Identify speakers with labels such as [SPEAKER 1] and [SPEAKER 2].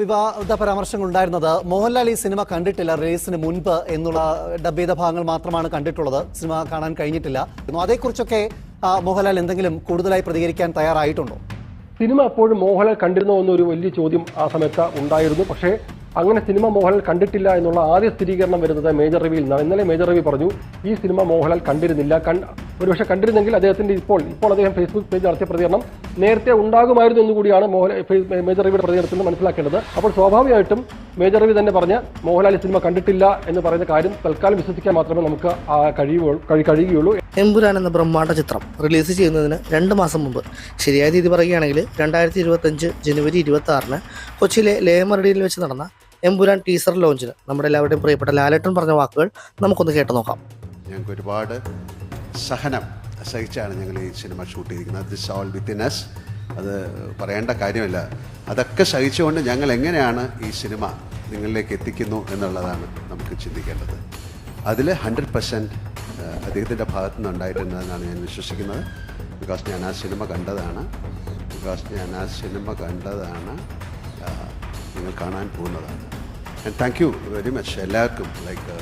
[SPEAKER 1] വിവാദ പരാമർശങ്ങൾ ഉണ്ടായിരുന്നത്. മോഹൻലാൽ ഈ സിനിമ കണ്ടിട്ടില്ല റിലീസിന് മുൻപ് എന്നുള്ള ഡബ് ചെയ്ത ഭാഗങ്ങൾ മാത്രമാണ് കണ്ടിട്ടുള്ളത്. സിനിമ കാണാൻ കഴിഞ്ഞിട്ടില്ല. അതേക്കുറിച്ചൊക്കെ മോഹൻലാൽ എന്തെങ്കിലും കൂടുതലായി പ്രതികരിക്കാൻ തയ്യാറായിട്ടുണ്ടോ?
[SPEAKER 2] സിനിമ അപ്പോഴും മോഹൻലാൽ കണ്ടിരുന്നോ എന്നൊരു വലിയ ചോദ്യം ആ സമയത്ത് ഉണ്ടായിരുന്നു. പക്ഷേ അങ്ങനെ സിനിമ മോഹൻലാൽ കണ്ടിട്ടില്ല എന്നുള്ള ആദ്യ സ്ഥിരീകരണം വരുന്നത് മേജർ രവിയിൽ നിന്നാണ്. ഇന്നലെ മേജർ രവി പറഞ്ഞു ഈ സിനിമ മോഹൻലാൽ കണ്ടിരുന്നില്ല. ഒരുപക്ഷെ കണ്ടിരുന്നെങ്കിൽ അദ്ദേഹത്തിന്റെ ഇപ്പോൾ ഇപ്പോൾ അദ്ദേഹം ഫേസ്ബുക്ക് പേജ് നടത്തിയ പ്രതികരണം നേരത്തെ ഉണ്ടാകുമായിരുന്നു എന്നുകൂടിയാണ് മോഹൻലാൽ ഫേ- മേജർ രവിയുടെ പ്രതികരണത്തിൽ നിന്ന് മനസ്സിലാക്കേണ്ടത്. അപ്പോൾ സ്വാഭാവികമായിട്ടും മേജർ രവി തന്നെ പറഞ്ഞ മോഹൻലാൽ സിനിമ കണ്ടിട്ടില്ല എന്ന് പറയുന്ന കാര്യം തൽക്കാലം വിശ്വസിക്കാൻ മാത്രമേ നമുക്ക് ആ കഴിയുകയുള്ളൂ കഴി- കഴിയുകയുള്ളൂ.
[SPEAKER 3] എമ്പുരാൻ എന്ന ബ്രഹ്മാണ്ഡ ചിത്രം റിലീസ് ചെയ്യുന്നതിന് രണ്ട് മാസം മുമ്പ്. ശരിയായ രീതി പറയുകയാണെങ്കിൽ രണ്ടായിരത്തി ഇരുപത്തഞ്ച് ജനുവരി ഇരുപത്തി ആറിന് കൊച്ചിയിലെ ലേമറഡിയിൽ വെച്ച് നടന്ന എമ്പുരാൻ ടീസർ ലോഞ്ചിന് നമ്മുടെ എല്ലാവരുടെയും പ്രിയപ്പെട്ട ലാലേട്ടൻ പറഞ്ഞ വാക്കുകൾ നമുക്കൊന്ന് കേട്ടു നോക്കാം.
[SPEAKER 4] ഞങ്ങൾക്ക് ഒരുപാട് സഹനം സഹിച്ചാണ് ഞങ്ങൾ ഈ സിനിമ ഷൂട്ട് ചെയ്തിരിക്കുന്നത്. ദിസ് ഓൾ വിത്തിൻ എസ് അത് പറയേണ്ട കാര്യമല്ല. അതൊക്കെ സഹിച്ചുകൊണ്ട് ഞങ്ങൾ എങ്ങനെയാണ് ഈ സിനിമ നിങ്ങളിലേക്ക് എത്തിക്കുന്നു എന്നുള്ളതാണ് നമുക്ക് ചിന്തിക്കേണ്ടത്. അതിൽ ഹൺഡ്രഡ് പെർസെന്റ് അദ്ദേഹത്തിന്റെ ഭാഗത്തു നിന്ന് ഉണ്ടായിട്ടുണ്ടെന്നാണ് ഞാൻ വിശ്വസിക്കുന്നത്. ബിക്കോസ് ഞാൻ ആ സിനിമ കണ്ടതാണ്. ബിക്കോസ് ഞാൻ ആ സിനിമ കണ്ടതാണ്. നിങ്ങൾ കാണാൻ പോകുന്നതാണ്. And thank you very much എല്ലാവർക്കും ലൈക്ക്